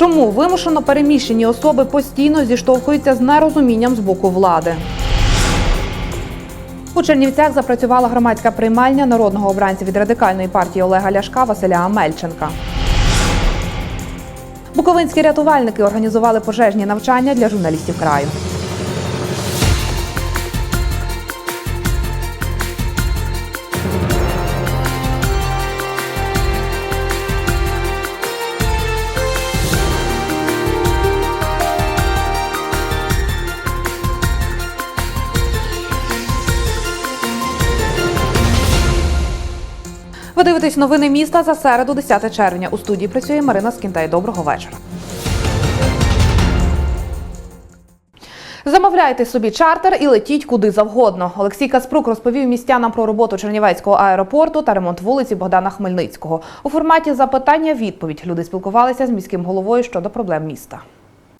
Чому вимушено переміщені особи постійно зіштовхуються з нерозумінням з боку влади? У Чернівцях запрацювала громадська приймальня народного обранця від радикальної партії Олега Ляшка Василя Амельченка. Буковинські рятувальники організували пожежні навчання для журналістів краю. Ви дивитесь новини міста за середу, 10 червня. У студії працює Марина Скінтай. Доброго вечора. Замовляйте собі чартер і летіть куди завгодно. Олексій Каспрук розповів містянам про роботу Чернівецького аеропорту та ремонт вулиці Богдана Хмельницького. У форматі запитання-відповідь люди спілкувалися з міським головою щодо проблем міста.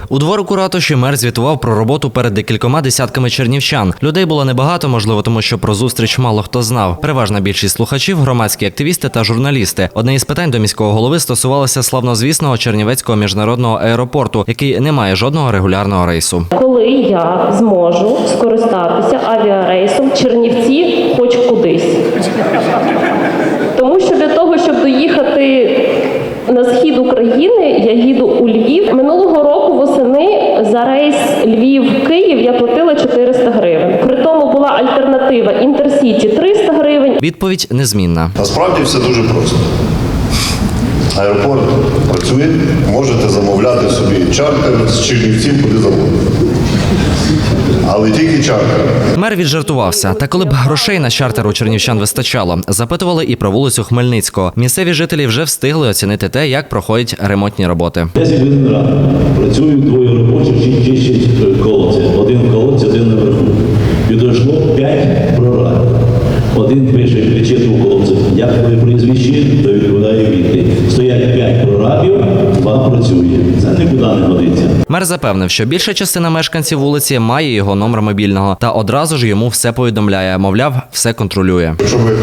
У дворику ратуші мер звітував про роботу перед декількома десятками чернівчан. Людей було небагато, можливо, тому що про зустріч мало хто знав. Переважна більшість слухачів громадські активісти та журналісти. Одне із питань до міського голови стосувалося славнозвісного Чернівецького міжнародного аеропорту, який не має жодного регулярного рейсу. Коли я зможу скористатися авіарейсом Чернівці хоч кудись. Тому що для того, щоб доїхати на схід України, я їду у Львів. Минулого року восени за рейс Львів-Київ я платила 400 гривень. При тому була альтернатива Інтерсіті 300 гривень, Відповідь незмінна. Насправді все дуже просто. Аеропорт працює, можете замовляти собі чартер з Чернівців куди завгодно. Але тільки чартер. Мер віджартувався. Та коли б грошей на чартер у чернівчан вистачало, запитували і про вулицю Хмельницького. Місцеві жителі вже встигли оцінити те, як проходять ремонтні роботи. 10 годин рано. Працюють двоє робочих, чи чистять колодці. Один в колодці, один наверху. Підійшло 5 прорабів. Один пише, кричить у колодці, як твоє прізвище, то відповідає відповідь. Стоять 5 прорабів, два працює. Це нікуди не годиться. Мер запевнив, що більша частина мешканців вулиці має його номер мобільного та одразу ж йому все повідомляє. Мовляв, все контролює. Якщо би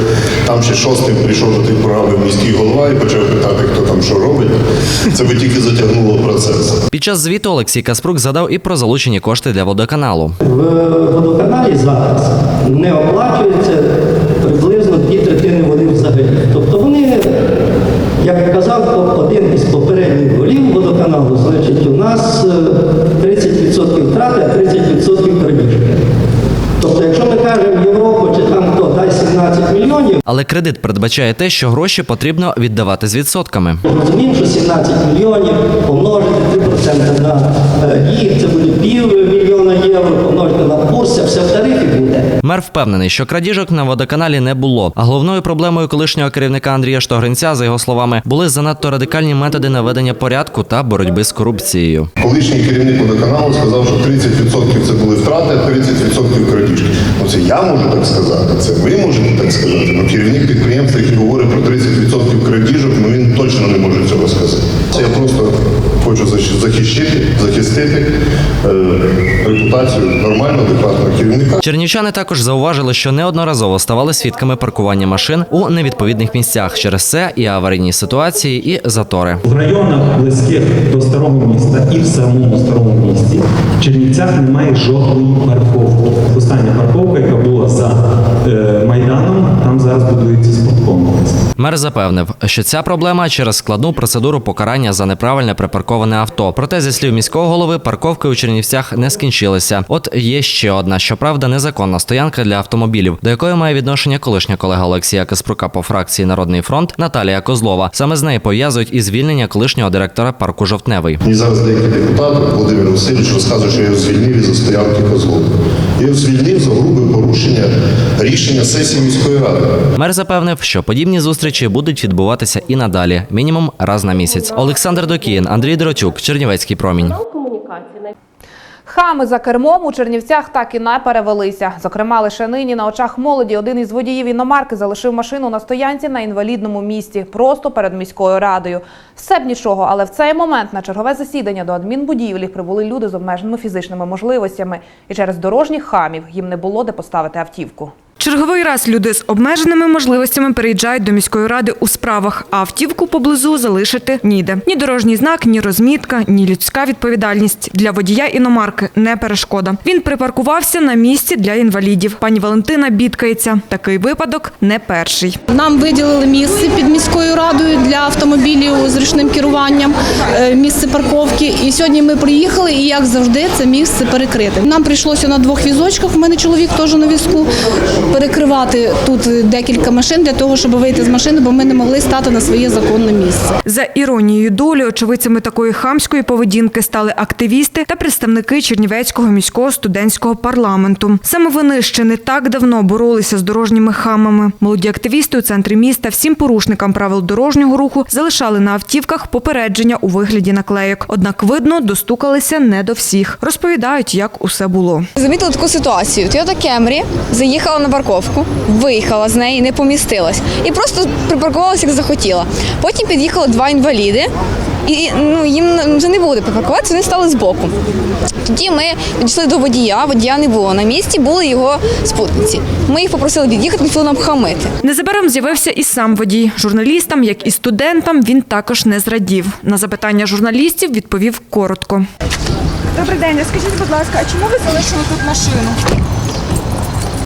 там ще шостим прийшов до тих програми міський голова і почав питати, хто там що робить, це би тільки затягнуло процес. Під час звіту Олексій Каспрук задав і про залучені кошти для водоканалу. В водоканалі зараз не оплачується третини води взагалі. Тобто вони, як казав один із попередніх голів водоканалу, значить у нас е, 30% втрати, а 30% крадіжки. Тобто, якщо ми кажемо Європу чи там хто дай 17 мільйонів, Але кредит передбачає те, що гроші потрібно віддавати з відсотками. розуміємо, що 17 мільйонів помножити 3% на е, їх, це буде пів мільйона євро, помножити на курс, все в тарифі буде. Мер впевнений, що крадіжок на водоканалі не було. А головною проблемою колишнього керівника Андрія Штогринця, за його словами, були занадто радикальні методи наведення порядку та боротьби з корупцією. Колишній керівник водоканалу сказав, що 30% це були втрати, а 30% крадіжки. Ну це я можу так сказати, це ви можете так сказати. Ну керівник підприємства, який говорить про 30% крадіжок, ну він точно не може цього сказати. Це я просто хочу захищити, захистити е, репутацію нормального, адекватного керівника. Чернівчани також зауважили, що неодноразово ставали свідками паркування машин у невідповідних місцях. Через це і аварійні ситуації, і затори. В районах близьких до старого міста і в самому старому місті в Чернівцях немає жодної парковки. Остання парковка, яка була за е, майданом, там зараз будується спорткомплекс. Мер запевнив, що ця проблема через складну процедуру покарання за неправильне припарковане авто. Проте, зі слів міського голови, парковки у Чернівцях не скінчилися. От є ще одна, щоправда, незаконна стоянка для автомобілів, до якої має відношення колишня колега Олексія Каспрука по фракції Народний фронт Наталія Козлова. Саме з неї пов'язують і звільнення колишнього директора парку Жовтневий. Мені зараз деякі депутати, Володимир Васильович, розказує, що я його звільнив із-за стоянки Козлова. Я звільнив за грубе порушення рішення сесії міської ради. Мер запевнив, що подібні зустрічі будуть відбуватися і надалі, мінімум раз на місяць. Олександр Докіїн, Андрій Дротюк, Чернівецький промінь. Хами за кермом у Чернівцях так і не перевелися. Зокрема, лише нині на очах молоді один із водіїв іномарки залишив машину на стоянці на інвалідному місці, просто перед міською радою. Все б нічого, але в цей момент на чергове засідання до адмінбудівлі прибули люди з обмеженими фізичними можливостями, і через дорожніх хамів їм не було де поставити автівку. Черговий раз люди з обмеженими можливостями переїжджають до міської ради у справах, а автівку поблизу залишити ніде. Ні дорожній знак, ні розмітка, ні людська відповідальність для водія іномарки не перешкода. Він припаркувався на місці для інвалідів. Пані Валентина бідкається. Такий випадок не перший. Нам виділили місце під міською радою для автомобілів з ручним керуванням, е, місце парковки. І сьогодні ми приїхали, і як завжди, це місце перекрите. Нам прийшлося на двох візочках. У мене чоловік теж на візку перекривати тут декілька машин для того, щоб вийти з машини, бо ми не могли стати на своє законне місце. За іронією долі, очевидцями такої хамської поведінки стали активісти та представники Чернівецького міського студентського парламенту. Саме вони ще не так давно боролися з дорожніми хамами. Молоді активісти у центрі міста всім порушникам правил дорожнього руху залишали на автівках попередження у вигляді наклейок. Однак, видно, достукалися не до всіх. Розповідають, як усе було. Замітила таку ситуацію. Toyota Camry заїхала на парковку, виїхала з неї, не помістилась і просто припаркувалася, як захотіла. Потім під'їхали два інваліди, і ну їм вже не було де припаркуватися, вони стали збоку. Тоді ми підійшли до водія, водія не було на місці, були його спутниці. Ми їх попросили від'їхати, почали нам хамити. Незабаром з'явився і сам водій. Журналістам, як і студентам, він також не зрадів. На запитання журналістів відповів коротко. Добрий день, скажіть, будь ласка, а чому ви залишили тут машину?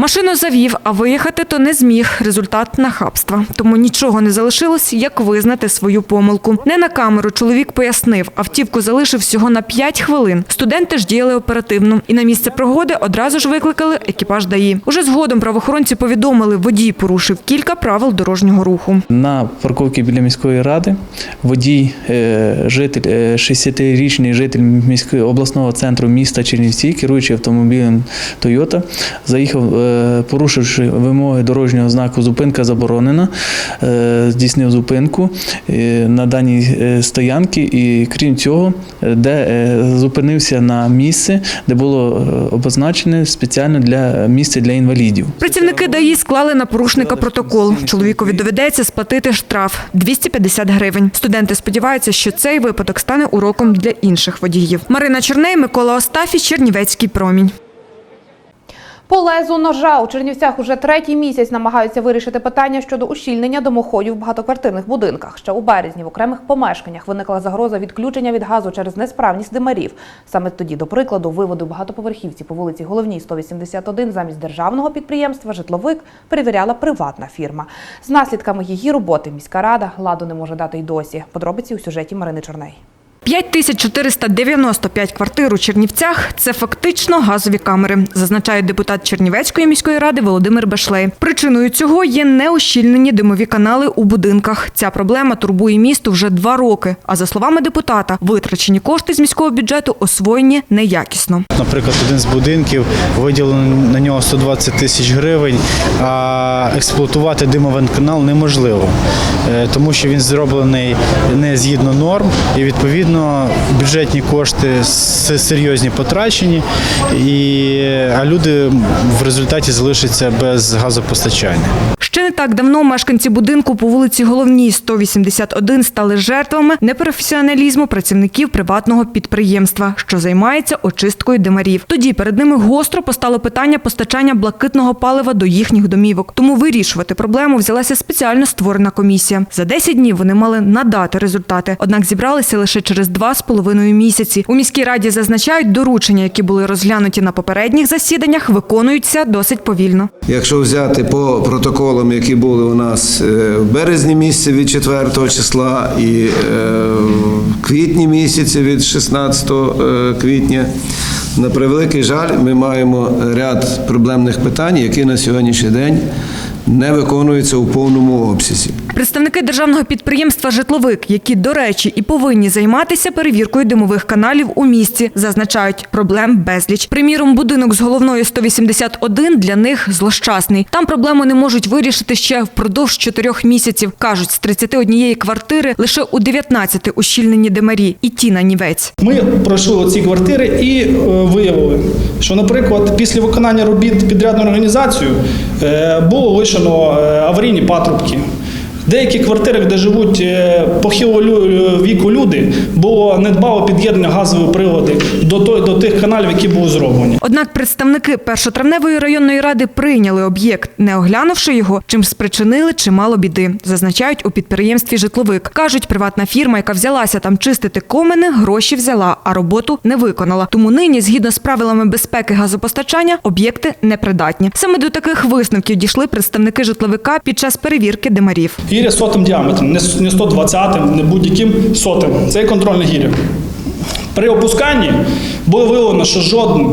Машину завів, а виїхати то не зміг. Результат нахабства. Тому нічого не залишилось, як визнати свою помилку. Не на камеру чоловік пояснив, автівку залишив всього на 5 хвилин. Студенти ж діяли оперативно. І на місце пригоди одразу ж викликали екіпаж ДАІ. Уже згодом правоохоронці повідомили, водій порушив кілька правил дорожнього руху. На парковці біля міської ради водій, е, житель, е, 60-річний житель міського обласного центру міста Чернівці, керуючи автомобілем Toyota, заїхав, е, порушивши вимоги дорожнього знаку зупинка заборонена, е, здійснив зупинку е, на даній е, стоянці і крім цього, е, де е, зупинився на місце, де було е, обозначене спеціально для місця для інвалідів. Працівники ДАІ склали на порушника протокол. Чоловікові доведеться сплатити штраф 250 гривень. Студенти сподіваються, що цей випадок стане уроком для інших водіїв. Марина Черней, Микола Остафій, Чернівецький промінь. По лезу ножа у Чернівцях уже третій місяць намагаються вирішити питання щодо ущільнення домоходів в багатоквартирних будинках. Ще у березні в окремих помешканнях виникла загроза відключення від газу через несправність димарів. Саме тоді, до прикладу, виводу багатоповерхівці по вулиці Головній 181 замість державного підприємства житловик перевіряла приватна фірма. З наслідками її роботи міська рада ладу не може дати й досі. Подробиці у сюжеті Марини Чорней. 5495 квартир у Чернівцях – це фактично газові камери, зазначає депутат Чернівецької міської ради Володимир Бешлей. Причиною цього є неощільнені димові канали у будинках. Ця проблема турбує місто вже два роки. А за словами депутата, витрачені кошти з міського бюджету освоєні неякісно. Наприклад, один з будинків виділено на нього 120 тисяч гривень, а експлуатувати димовий канал неможливо, е, тому що він зроблений не згідно норм, і відповідно бюджетні кошти серйозні потрачені, і, а люди в результаті залишаться без газопостачання. Ще не так давно мешканці будинку по вулиці Головній 181 стали жертвами непрофесіоналізму працівників приватного підприємства, що займається очисткою димарів. Тоді перед ними гостро постало питання постачання блакитного палива до їхніх домівок. Тому вирішувати проблему взялася спеціально створена комісія. За 10 днів вони мали надати результати, однак зібралися лише через два з половиною місяці. У міській раді зазначають, доручення, які були розглянуті на попередніх засіданнях, виконуються досить повільно. Якщо взяти по протоколам, які були у нас е, в березні місяці від 4 числа і е, в квітні місяці від 16 е, квітня, на превеликий жаль, ми маємо ряд проблемних питань, які на сьогоднішній день не виконуються у повному обсязі. Представники державного підприємства Житловик, які, до речі, і повинні займатися перевіркою димових каналів у місті, зазначають проблем безліч. Приміром, будинок з головною 181 для них злощасний. Там проблему не можуть вирішити ще впродовж чотирьох місяців. кажуть, з 31 квартири лише у 19 ущільнені димарі, і ті на нівець. Ми пройшли ці квартири і е, виявили, що, наприклад, після виконання робіт підрядною організацією е, було лишено е, аварійні патрубки. Деякі квартири, де живуть е, похилого віку люди, було недбало під'єднання газової прилади до, той- до тих каналів, які були зроблені. Однак представники першотравневої районної ради прийняли об'єкт, не оглянувши його, чим спричинили чимало біди. Зазначають у підприємстві житловик. кажуть, приватна фірма, яка взялася там чистити комини, гроші взяла, а роботу не виконала. Тому нині, згідно з правилами безпеки газопостачання, об'єкти непридатні. Саме до таких висновків дійшли представники житловика під час перевірки димарів. Гіря сотим діаметром, не с- не 120, не будь-яким сотим. Це є контрольне гіря. При опусканні було виявлено, що жоден,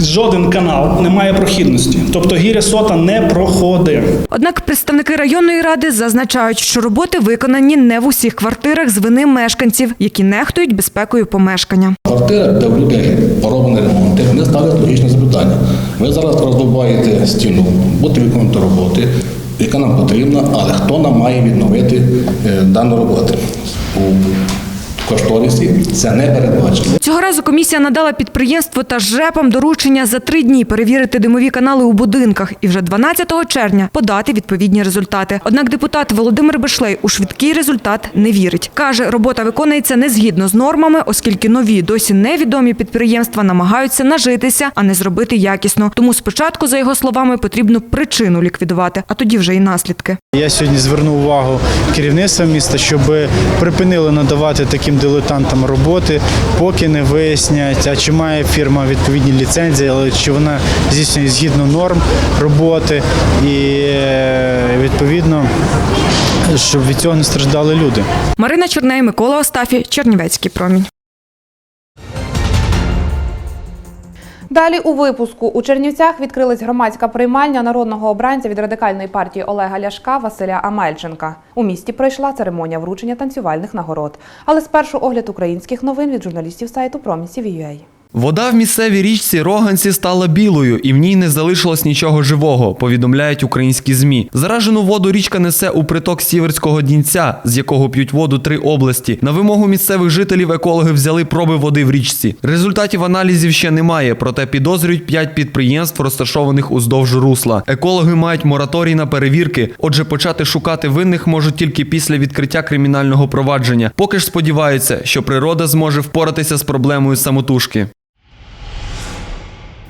жоден канал не має прохідності. Тобто гіря сота не проходить. Однак представники районної ради зазначають, що роботи виконані не в усіх квартирах з вини мешканців, які нехтують безпекою помешкання. Квартира, де в людей пороблений ремонт, вони ставлять логічне запитання. Ви зараз роздобуваєте стіну, будете виконувати роботи, яка нам потрібна, але хто нам має відновити е, дану роботу? Кошторисі це не передбачено. Цього разу комісія надала підприємству та ЖЕПам доручення за три дні перевірити димові канали у будинках і вже 12 червня подати відповідні результати. Однак депутат Володимир Бешлей у швидкий результат не вірить. Каже, робота виконується не згідно з нормами, оскільки нові досі невідомі підприємства намагаються нажитися, а не зробити якісно. Тому спочатку, за його словами, потрібно причину ліквідувати, а тоді вже й наслідки. Я сьогодні звернув увагу керівництва міста, щоб припинили надавати таким дилетантам роботи, поки не вияснять, а чи має фірма відповідні ліцензії, але чи вона здійснює згідно норм роботи і е, відповідно, щоб від цього не страждали люди. Марина Чорней, Микола Остафі, Чернівецький промінь. Далі у випуску у Чернівцях відкрилась громадська приймальня народного обранця від радикальної партії Олега Ляшка Василя Амельченка. У місті пройшла церемонія вручення танцювальних нагород. Але спершу огляд українських новин від журналістів сайту Промісів.ua. Вода в місцевій річці Роганці стала білою, і в ній не залишилось нічого живого, повідомляють українські змі. Заражену воду річка несе у приток Сіверського Дінця, з якого п'ють воду три області. На вимогу місцевих жителів екологи взяли проби води в річці. Результатів аналізів ще немає, проте підозрюють п'ять підприємств, розташованих уздовж русла. Екологи мають мораторій на перевірки. Отже, почати шукати винних можуть тільки після відкриття кримінального провадження. Поки ж сподіваються, що природа зможе впоратися з проблемою самотужки.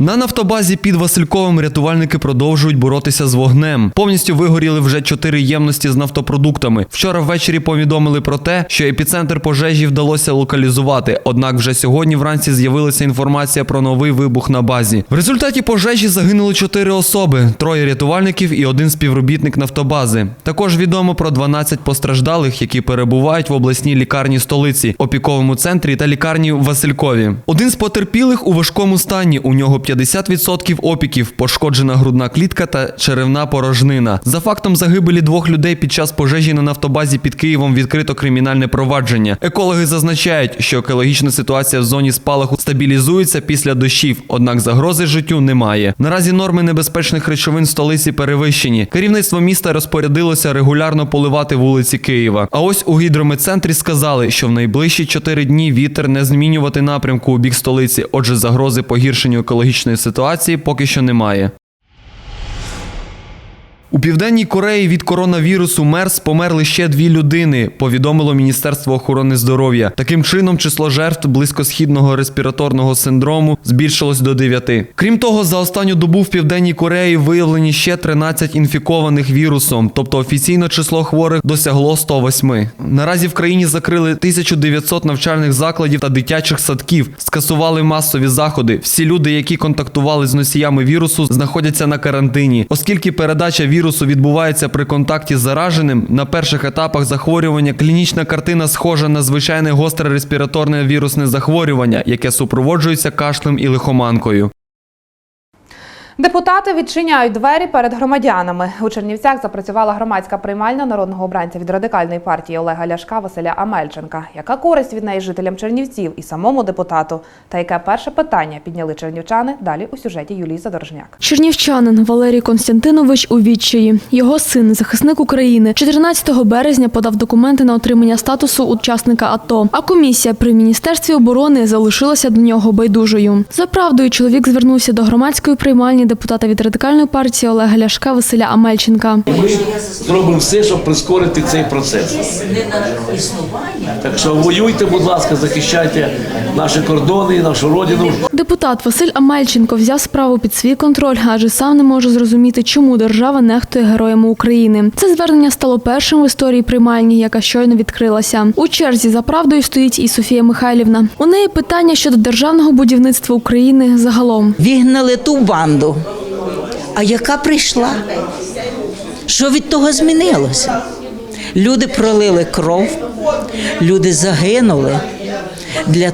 На нафтобазі під Васильковим рятувальники продовжують боротися з вогнем. Повністю вигоріли вже чотири ємності з нафтопродуктами. Вчора ввечері повідомили про те, що епіцентр пожежі вдалося локалізувати. Однак вже сьогодні вранці з'явилася інформація про новий вибух на базі. В результаті пожежі загинули чотири особи: троє рятувальників і один співробітник нафтобази. Також відомо про 12 постраждалих, які перебувають в обласній лікарні столиці, опіковому центрі та лікарні в Василькові. Один з потерпілих у важкому стані. У нього 50% опіків, пошкоджена грудна клітка та черевна порожнина. За фактом загибелі двох людей під час пожежі на нафтобазі під Києвом відкрито кримінальне провадження. Екологи зазначають, що екологічна ситуація в зоні спалаху стабілізується після дощів, однак загрози життю немає. Наразі норми небезпечних речовин в столиці перевищені. Керівництво міста розпорядилося регулярно поливати вулиці Києва. А ось у гідрометцентрі сказали, що в найближчі чотири дні вітер не змінювати напрямку у бік столиці. Отже, загрози погіршенню екологічної ситуації поки що немає. У південній Кореї від коронавірусу МЕРС померли ще дві людини. Повідомило Міністерство охорони здоров'я. Таким чином, число жертв близькосхідного респіраторного синдрому збільшилось до дев'яти. Крім того, за останню добу в південній Кореї виявлені ще 13 інфікованих вірусом, тобто офіційно число хворих досягло 108. Наразі в країні закрили 1900 навчальних закладів та дитячих садків, скасували масові заходи. Всі люди, які контактували з носіями вірусу, знаходяться на карантині, оскільки передача вірусу відбувається при контакті з зараженим. На перших етапах захворювання клінічна картина схожа на звичайне гостре респіраторне вірусне захворювання, яке супроводжується кашлем і лихоманкою. Депутати відчиняють двері перед громадянами. У Чернівцях запрацювала громадська приймальня народного обранця від радикальної партії Олега Ляшка Василя Амельченка. Яка користь від неї жителям Чернівців і самому депутату? Та яке перше питання підняли чернівчани? Далі у сюжеті Юлії Задорожняк. Чернівчанин Валерій Константинович у відчаї. Його син, захисник України, 14 березня подав документи на отримання статусу учасника АТО. А комісія при міністерстві оборони залишилася до нього байдужою. За правдою, чоловік звернувся до громадської приймальні звернення депутата від радикальної партії Олега Ляшка Василя Амельченка. Ми зробимо все, щоб прискорити цей процес. Так що воюйте, будь ласка, захищайте наші кордони, нашу родину. Депутат Василь Амельченко взяв справу під свій контроль, адже сам не може зрозуміти, чому держава нехтує героями України. Це звернення стало першим в історії приймальні, яка щойно відкрилася. У черзі за правдою стоїть і Софія Михайлівна. У неї питання щодо державного будівництва України загалом. Вігнали ту банду. А яка прийшла? Що від того змінилося? Люди пролили кров, люди загинули. Для,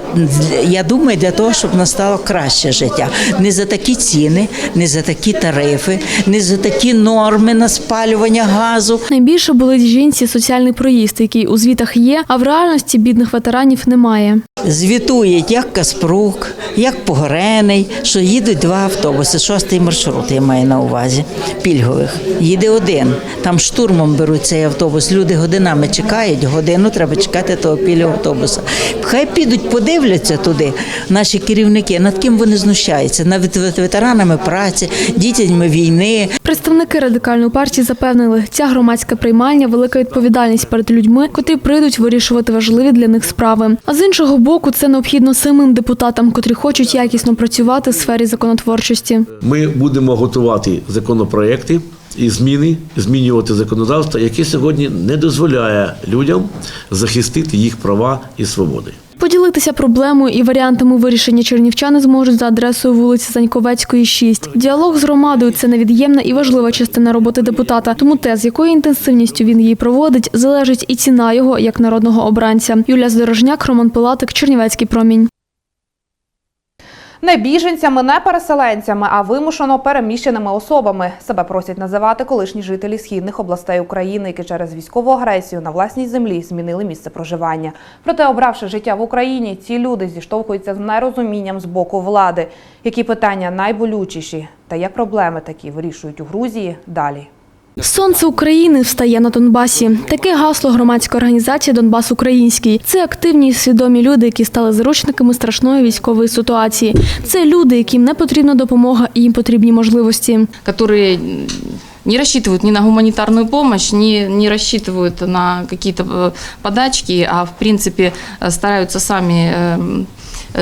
я думаю, для того, щоб настало краще життя. Не за такі ціни, не за такі тарифи, не за такі норми на спалювання газу. Найбільше болить жінці соціальний проїзд, який у звітах є, а в реальності бідних ветеранів немає. Звітують як Каспрук, як Погорений, що їдуть два автобуси, шостий маршрут, я маю на увазі, пільгових. Їде один. Там штурмом беруть цей автобус. Люди годинами чекають, годину треба чекати того пільгового автобуса. Хай підуть, подивляться туди наші керівники, над ким вони знущаються, над ветеранами праці, дітьми війни. Представники радикальної партії запевнили, ця громадська приймальня велика відповідальність перед людьми, котрі прийдуть вирішувати важливі для них справи. А з іншого боку, це необхідно самим депутатам, котрі хочуть якісно працювати в сфері законотворчості. Ми будемо готувати законопроекти і зміни, змінювати законодавство, яке сьогодні не дозволяє людям захистити їх права і свободи. Поділитися проблемою і варіантами вирішення чернівчани зможуть за адресою вулиці Заньковецької, 6. Діалог з громадою це невід'ємна і важлива частина роботи депутата. Тому те, з якою інтенсивністю він її проводить, залежить і ціна його як народного обранця. Юлія Здорожняк, Роман Пилатик, Чернівецький промінь. Не біженцями, не переселенцями, а вимушено переміщеними особами. Себе просять називати колишні жителі східних областей України, які через військову агресію на власній землі змінили місце проживання. Проте, обравши життя в Україні, ці люди зіштовхуються з нерозумінням з боку влади. Які питання найболючіші та як проблеми такі вирішують у Грузії далі. Сонце України встає на Донбасі. Таке гасло громадської організації Донбас Український. Це активні і свідомі люди, які стали заручниками страшної військової ситуації. Це люди, яким не потрібна допомога і їм потрібні можливості. которые не рассчитывают ни на гуманитарную помощь, не, не рассчитывают на какие-то э, подачки, а в принципе э, стараются сами эм, э,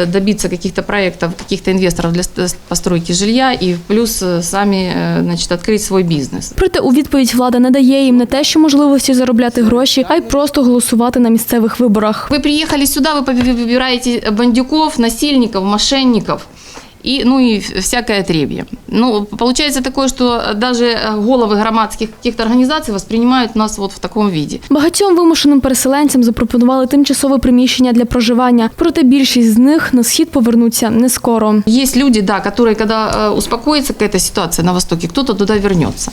добиться каких-то проектов, каких-то инвесторов для ст- постройки жилья и плюс э, сами э, значит, открыть свой бизнес. Проте у відповідь влада не дає їм не те, що можливості заробляти гроші, а й просто голосувати на місцевих виборах. Вы приехали сюда, вы поби- выбираете бандюков, насильников, мошенников. И, ну и всякое отребье. Ну, получается такое, что даже э, головы громадских каких-то организаций воспринимают нас вот в таком виде. Багатьом вимушеним переселенцям запропонували тимчасове приміщення для проживання, проте більшість з них на схід повернуться не скоро. Есть люди, да, которые, когда э, успокоится какая-то ситуация на Востоке, кто-то туда вернется.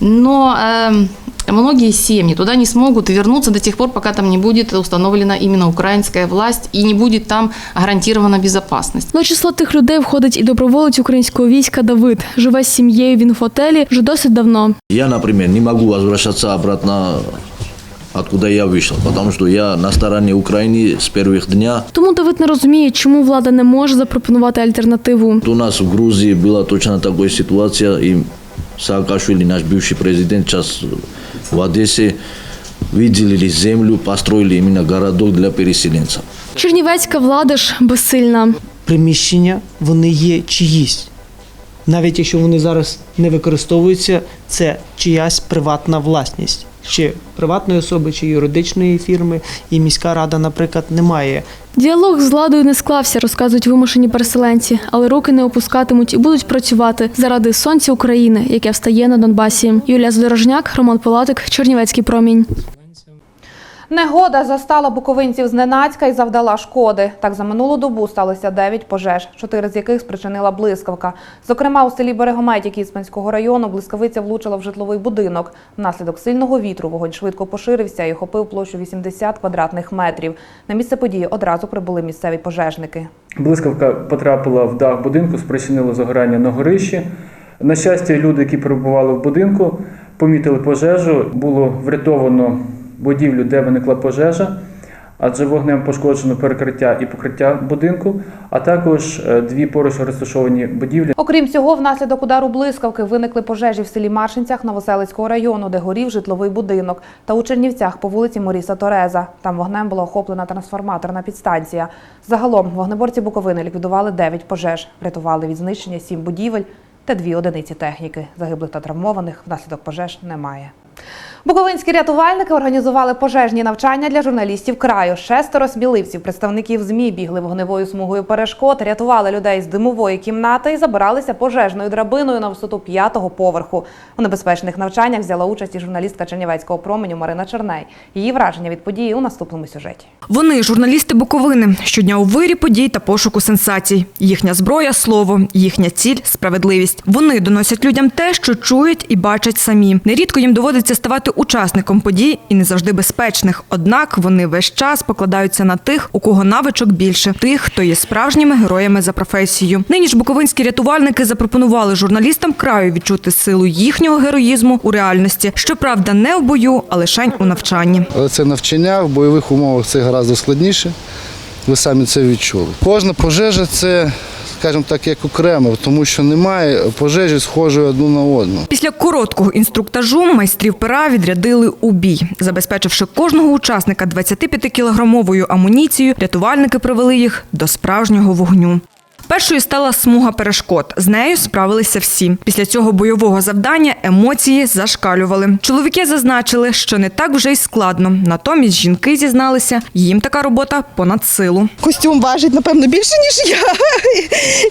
Но эм, многие семьи туда не смогут вернуться до тех пор, пока там не будет установлена именно украинская власть и не будет там гарантирована безопасность. До числа тих людей входить і доброволець українського війська Давид. Живе з сім'єю він в готелі вже досить давно. Я, например, не могу возвращаться обратно, откуда я вышел, потому что я на стороне Украины с первых дня. Тому Давид не розуміє, чому влада не може запропонувати альтернативу. У нас в Грузии была точно такая ситуация, и Саакашвили, наш бывший президент, сейчас в Одессе, выделили землю, построили именно городок для переселенцев. Чернівецька влада ж безсильна. приміщення вони є чиїсь. Навіть якщо вони зараз не використовуються, це чиясь приватна власність. Чи приватної особи, чи юридичної фірми, і міська рада, наприклад, не має Діалог з владою не склався, розказують вимушені переселенці, але руки не опускатимуть і будуть працювати заради сонця України, яке встає на Донбасі. Юлія Здорожняк, Роман Палатик, Чернівецький промінь. Негода застала буковинців зненацька і завдала шкоди. Так за минулу добу сталося 9 пожеж, чотири з яких спричинила блискавка. Зокрема, у селі Берегометі Кіцманського району блискавиця влучила в житловий будинок. Внаслідок сильного вітру вогонь швидко поширився і охопив площу 80 квадратних метрів. На місце події одразу прибули місцеві пожежники. Блискавка потрапила в дах будинку, спричинила загорання на горищі. На щастя, люди, які перебували в будинку, помітили пожежу. Було врятовано будівлю, де виникла пожежа, адже вогнем пошкоджено перекриття і покриття будинку, а також е, дві поруч розташовані будівлі. Окрім цього, внаслідок удару блискавки виникли пожежі в селі Маршинцях Новоселицького району, де горів житловий будинок, та у Чернівцях по вулиці Моріса Тореза. Там вогнем була охоплена трансформаторна підстанція. Загалом вогнеборці Буковини ліквідували 9 пожеж, врятували від знищення 7 будівель та 2 одиниці техніки. Загиблих та травмованих внаслідок пожеж немає. Буковинські рятувальники організували пожежні навчання для журналістів краю. Шестеро сміливців, представників ЗМІ, бігли вогневою смугою перешкод, рятували людей з димової кімнати і забиралися пожежною драбиною на висоту п'ятого поверху. У небезпечних навчаннях взяла участь і журналістка Чернівецького променю Марина Черней. Її враження від події у наступному сюжеті. Вони журналісти Буковини. Щодня у вирі подій та пошуку сенсацій. Їхня зброя слово, їхня ціль справедливість. Вони доносять людям те, що чують і бачать самі. Нерідко їм доводиться ставати учасником подій і не завжди безпечних. Однак вони весь час покладаються на тих, у кого навичок більше, тих, хто є справжніми героями за професією. Нині ж буковинські рятувальники запропонували журналістам краю відчути силу їхнього героїзму у реальності. Щоправда, не в бою, а лише у навчанні. Це навчання в бойових умовах це гораздо складніше. Ви самі це відчули. Кожна пожежа це, скажімо так, як окремо, тому що немає пожежі схожої одну на одну. Після короткого інструктажу майстрів пера відрядили у бій. Забезпечивши кожного учасника 25-кілограмовою амуніцією, рятувальники привели їх до справжнього вогню. Першою стала смуга перешкод. З нею справилися всі. Після цього бойового завдання емоції зашкалювали. Чоловіки зазначили, що не так вже й складно. Натомість жінки зізналися, їм така робота понад силу. Костюм важить, напевно, більше, ніж я.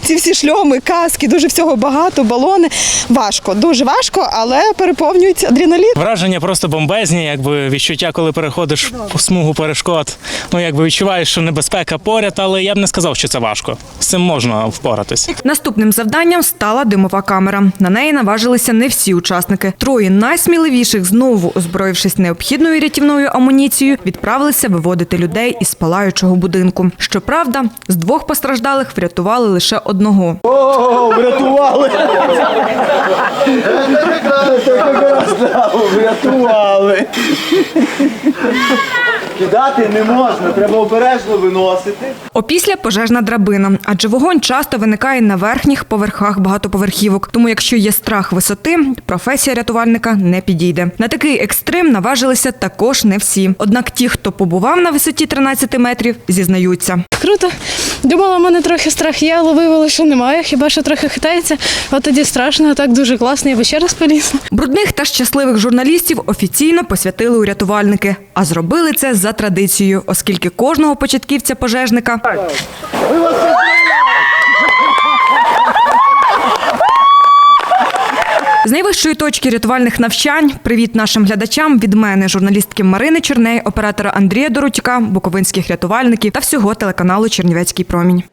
Ці всі шльоми, каски, дуже всього багато, балони. Важко, дуже важко, але переповнюється адреналін. Враження просто бомбезні, якби відчуття, коли переходиш по смугу перешкод. Ну якби відчуваєш, що небезпека поряд, але я б не сказав, що це важко. З цим можна впоратись. Наступним завданням стала димова камера. На неї наважилися не всі учасники. Троє найсміливіших, знову озброївшись необхідною рятівною амуніцією, відправилися виводити людей із палаючого будинку. Щоправда, з двох постраждалих врятували лише одного. О, врятували! Врятували! Кидати не можна, треба обережно виносити. Опісля пожежна драбина, адже вогонь часто виникає на верхніх поверхах багатоповерхівок. Тому, якщо є страх висоти, професія рятувальника не підійде. На такий екстрим наважилися також не всі. Однак ті, хто побував на висоті 13 метрів, зізнаються. Круто. Думала, в мене трохи страх є, але виявилося, що немає. Хіба що трохи хитається. От тоді страшно, а так дуже класно. Я би ще раз полізла. Брудних та щасливих журналістів офіційно посвятили у рятувальники, а зробили це за традицією, оскільки кожного початківця пожежника З найвищої точки рятувальних навчань привіт нашим глядачам від мене, журналістки Марини Черней, оператора Андрія Доротюка, буковинських рятувальників та всього телеканалу Чернівецький промінь.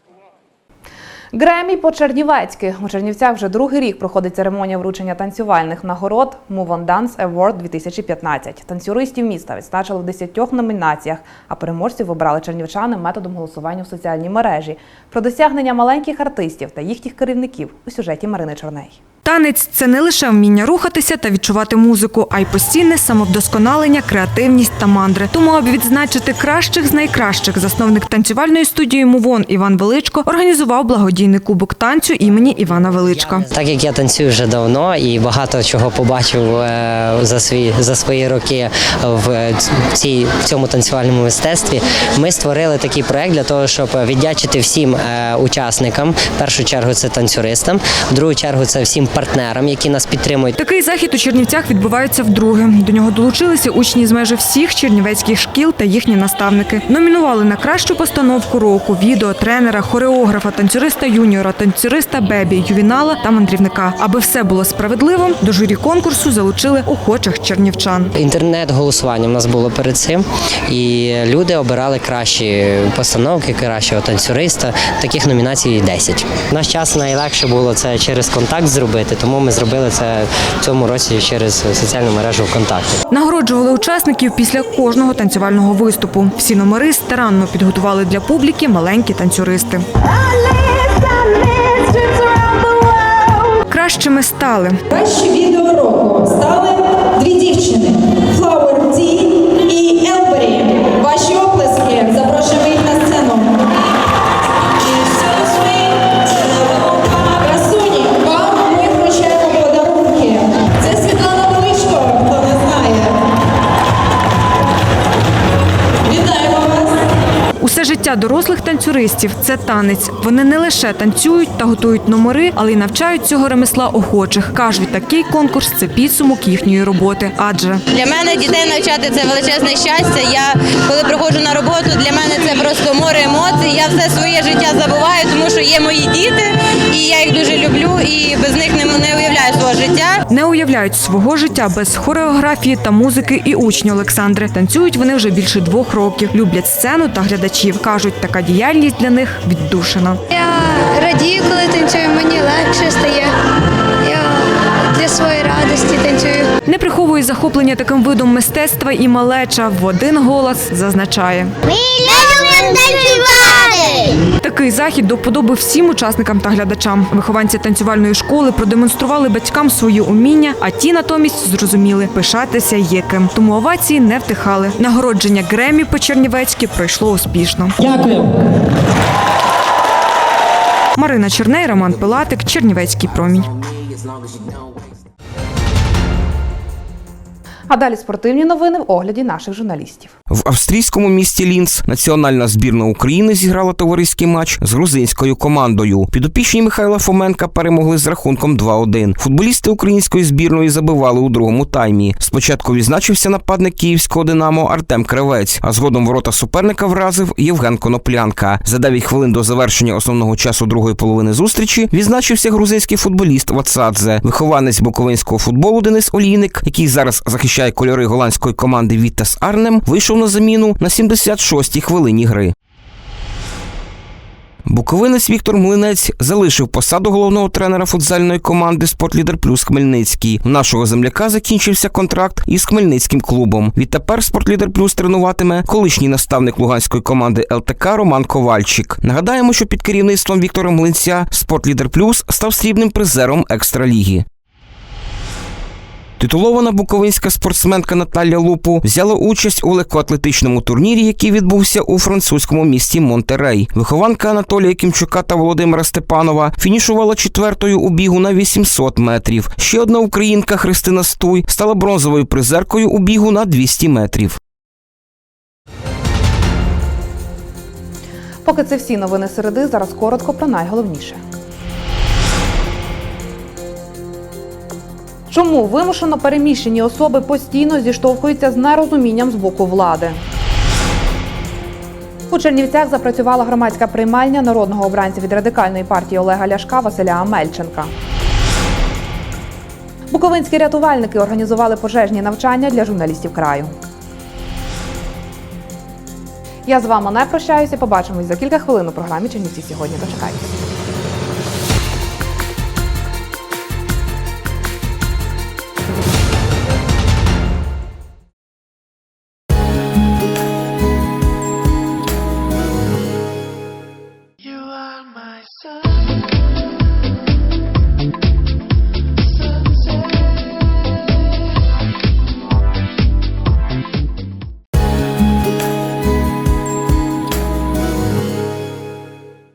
Гремі по-чернівецьки. У Чернівцях вже другий рік проходить церемонія вручення танцювальних нагород Move on Dance Award 2015. Танцюристів міста відзначили в 10 номінаціях, а переможців обрали чернівчани методом голосування в соціальній мережі. Про досягнення маленьких артистів та їхніх керівників у сюжеті Марини Чорней. Танець це не лише вміння рухатися та відчувати музику, а й постійне самовдосконалення, креативність та мандри. Тому, аби відзначити кращих з найкращих, засновник танцювальної студії Мувон Іван Величко організував благодійний кубок танцю імені Івана Величка. Так як я танцюю вже давно і багато чого побачив е, за свої за свої роки в цій в цьому танцювальному мистецтві, ми створили такий проект для того, щоб віддячити всім е, учасникам. В першу чергу це танцюристам, в другу чергу це всім партнерам, які нас підтримують. Такий захід у Чернівцях відбувається вдруге. До нього долучилися учні з майже всіх чернівецьких шкіл та їхні наставники. Номінували на кращу постановку року, відео, тренера, хореографа, танцюриста юніора, танцюриста бебі, ювінала та мандрівника. Аби все було справедливо, до журі конкурсу залучили охочих чернівчан. Інтернет-голосування в нас було перед цим, і люди обирали кращі постановки, кращого танцюриста. Таких номінацій 10. В наш час найлегше було це через контакт зробити, тому ми зробили це в цьому році через соціальну мережу ВКонтакті. Нагороджували учасників після кожного танцювального виступу. Всі номери старанно підготували для публіки маленькі танцюристи. Кращими стали Кращі відео року стали дві дівчини Flower D життя дорослих танцюристів це танець. Вони не лише танцюють та готують номери, але й навчають цього ремесла охочих. кажуть, такий конкурс це підсумок їхньої роботи. Адже Для мене дітей навчати це величезне щастя. Я коли приходжу на роботу, для мене це просто море емоцій. Я все своє життя забуваю, тому що є мої діти, і я їх дуже люблю. І без них не, не уявляю свого життя. не уявляють свого життя без хореографії та музики і учні Олександри. Танцюють вони вже більше двох років. Люблять сцену та глядачів. кажуть, така діяльність для них віддушина. Я радію, коли танцюю, мені легше стає. Для своєї радості танцюю. Не приховує захоплення таким видом мистецтва і малеча в один голос зазначає. Ми любимо танцювати! Такий захід до вподоби всім учасникам та глядачам. Вихованці танцювальної школи продемонстрували батькам свої уміння, а ті натомість зрозуміли, пишатися є ким. Тому овації не втихали. Нагородження Гремі по Чернівецьки пройшло успішно. Дякую. Марина Черней, Роман Пилатик, Чернівецький промінь. А далі спортивні новини в огляді наших журналістів. В австрійському місті Лінц національна збірна України зіграла товариський матч з грузинською командою. Підопічні Михайла Фоменка перемогли з рахунком 2-1. Футболісти української збірної забивали у другому таймі. Спочатку відзначився нападник київського Динамо Артем Кривець, а згодом ворота суперника вразив Євген Коноплянка. За 9 хвилин до завершення основного часу другої половини зустрічі відзначився грузинський футболіст Вацадзе. Вихованець буковинського футболу Денис Олійник, який зараз захищає кольори голландської команди Віттас Арнем, вийшов на заміну на 76-й хвилині гри. Буковинець Віктор Млинець залишив посаду головного тренера футзальної команди Спортлідер Плюс Хмельницький. У нашого земляка закінчився контракт із Хмельницьким клубом. Відтепер Спортлідер Плюс тренуватиме колишній наставник луганської команди ЛТК Роман Ковальчик. Нагадаємо, що під керівництвом Віктора Млинця Спортлідер Плюс став срібним призером екстраліги. Титулована буковинська спортсменка Наталя Лупу взяла участь у легкоатлетичному турнірі, який відбувся у французькому місті Монтерей. Вихованка Анатолія Кімчука та Володимира Степанова фінішувала четвертою у бігу на 800 метрів. Ще одна українка Христина Стуй стала бронзовою призеркою у бігу на 200 метрів. Поки це всі новини середи, зараз коротко про найголовніше. Чому вимушено переміщені особи постійно зіштовхуються з нерозумінням з боку влади? У Чернівцях запрацювала громадська приймальня народного обранця від радикальної партії Олега Ляшка Василя Амельченка. Буковинські рятувальники організували пожежні навчання для журналістів краю. Я з вами не прощаюся. Побачимось за кілька хвилин у програмі Чернівці сьогодні. Дочекайтеся.